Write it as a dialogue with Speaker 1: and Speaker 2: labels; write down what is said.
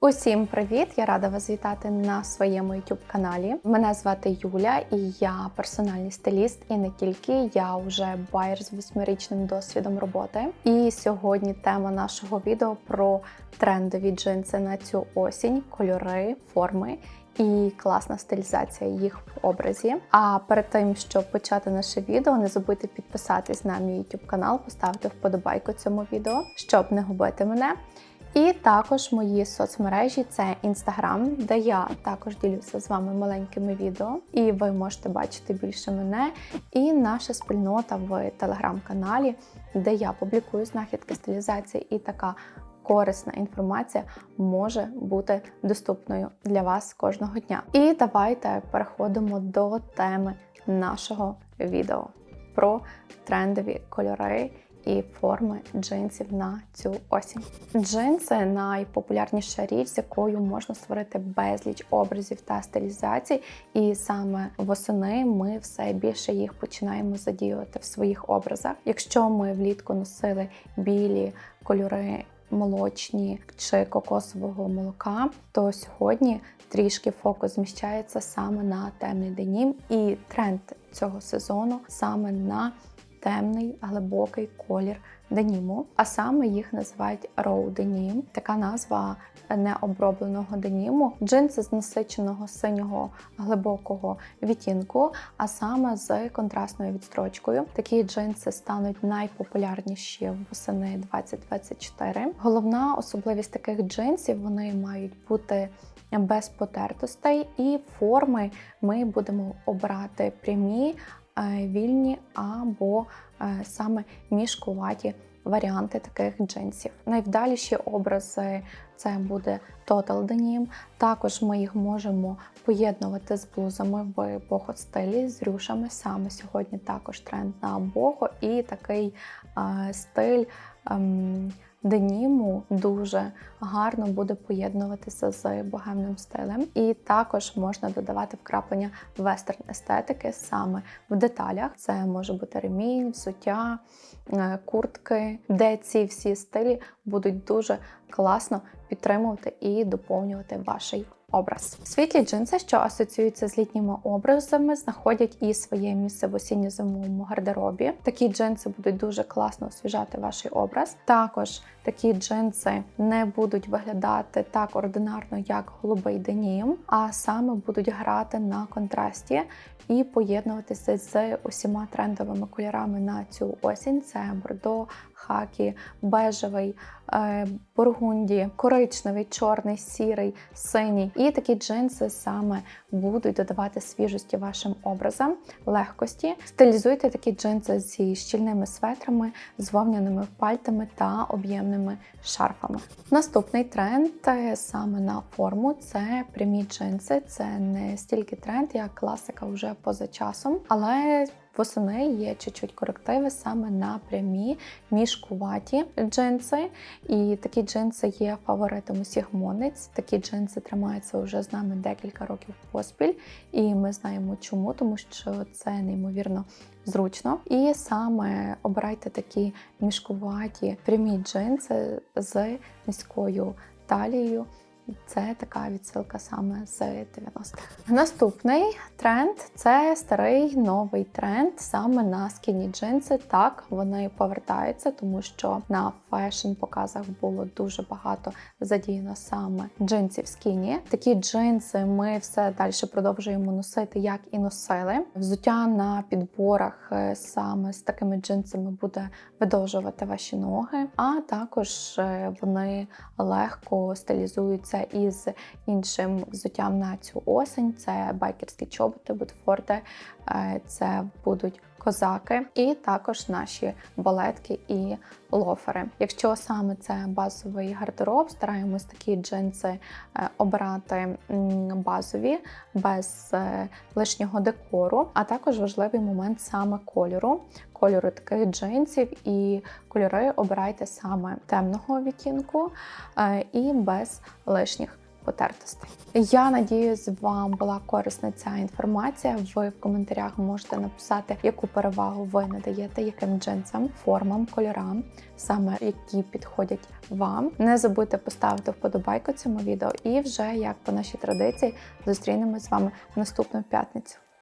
Speaker 1: Усім привіт! Я рада вас вітати на своєму youtube каналі. Мене звати Юля, і я персональний стиліст, і не тільки я вже байер з восьмирічним досвідом роботи. І сьогодні тема нашого відео про трендові джинси на цю осінь, кольори, форми. І класна стилізація їх в образі. А перед тим, щоб почати наше відео, не забудьте підписатись на мій YouTube канал, поставити вподобайку цьому відео, щоб не губити мене. І також мої соцмережі це Інстаграм, де я також ділюся з вами маленькими відео, і ви можете бачити більше мене. І наша спільнота в телеграм-каналі, де я публікую знахідки стилізації і така. Корисна інформація може бути доступною для вас кожного дня. І давайте переходимо до теми нашого відео про трендові кольори і форми джинсів на цю осінь. Джинси найпопулярніша річ, з якою можна створити безліч образів та стилізацій, і саме восени ми все більше їх починаємо задіювати в своїх образах. Якщо ми влітку носили білі кольори. Молочні чи кокосового молока, то сьогодні трішки фокус зміщається саме на темний денім, і тренд цього сезону саме на темний глибокий колір деніму, а саме їх називають роу денім. Така назва необробленого деніму, джинси з насиченого синього глибокого відтінку, а саме з контрастною відстрочкою. Такі джинси стануть найпопулярніші восени 2024. Головна особливість таких джинсів вони мають бути без потертостей, і форми ми будемо обрати прямі вільні або е, саме мішкуваті варіанти таких джинсів. Найвдаліші образи це буде Total Denim. Також ми їх можемо поєднувати з блузами в бохо стилі, з рюшами. Саме сьогодні також тренд на бохо і такий е, стиль. Ем, деніму дуже гарно буде поєднуватися з богемним стилем. І також можна додавати вкраплення вестерн естетики саме в деталях. Це може бути ремінь, взуття, е, куртки, де ці всі стилі будуть дуже класно підтримувати і доповнювати ваш образ. Світлі джинси, що асоціюються з літніми образами, знаходять і своє місце в осінньо-зимовому гардеробі. Такі джинси будуть дуже класно освіжати ваш образ. Також такі джинси не будуть виглядати так ординарно, як голубий денім, а саме будуть грати на контрасті і поєднуватися з усіма трендовими кольорами на цю осінь. Це бордо, хакі, бежевий, е, бургунді, коричневий, чорний, сірий, синій. І такі джинси саме будуть додавати свіжості вашим образам, легкості. Стилізуйте такі джинси зі щільними светрами, з вовняними пальтами та об'ємними шарфами. Наступний тренд е, саме на форму це прямі джинси. Це не стільки тренд, як класика вже поза часом, але Восени є чуть-чуть корективи саме на прямі мішкуваті джинси. І такі джинси є фаворитом усіх модниць. Такі джинси тримаються вже з нами декілька років поспіль, і ми знаємо чому, тому що це неймовірно зручно. І саме обирайте такі мішкуваті прямі джинси з низькою талією. Це така відсилка саме з 90-х. Наступний тренд це старий новий тренд саме на скіні джинси. Так, вони повертаються, тому що на фешн-показах було дуже багато задіяно саме джинсів скіні. Такі джинси ми все далі продовжуємо носити, як і носили. Взуття на підборах е, саме з такими джинсами буде видовжувати ваші ноги, а також е, вони легко стилізуються взуття із іншим взуттям на цю осень. Це байкерські чоботи, бутфорти, е, це будуть козаки, і також наші балетки і лофери. Якщо саме це базовий гардероб, стараємось такі джинси е, обирати базові без е, лишнього декору, а також важливий момент саме кольору. Кольору таких джинсів і кольори обирайте саме темного відтінку і без лишніх потертостей. Я надіюсь, вам була корисна ця інформація. Ви в коментарях можете написати, яку перевагу ви надаєте, яким джинсам, формам, кольорам, саме які підходять вам. Не забудьте поставити вподобайку цьому відео, і вже як по нашій традиції зустрінемось з вами в наступну п'ятницю.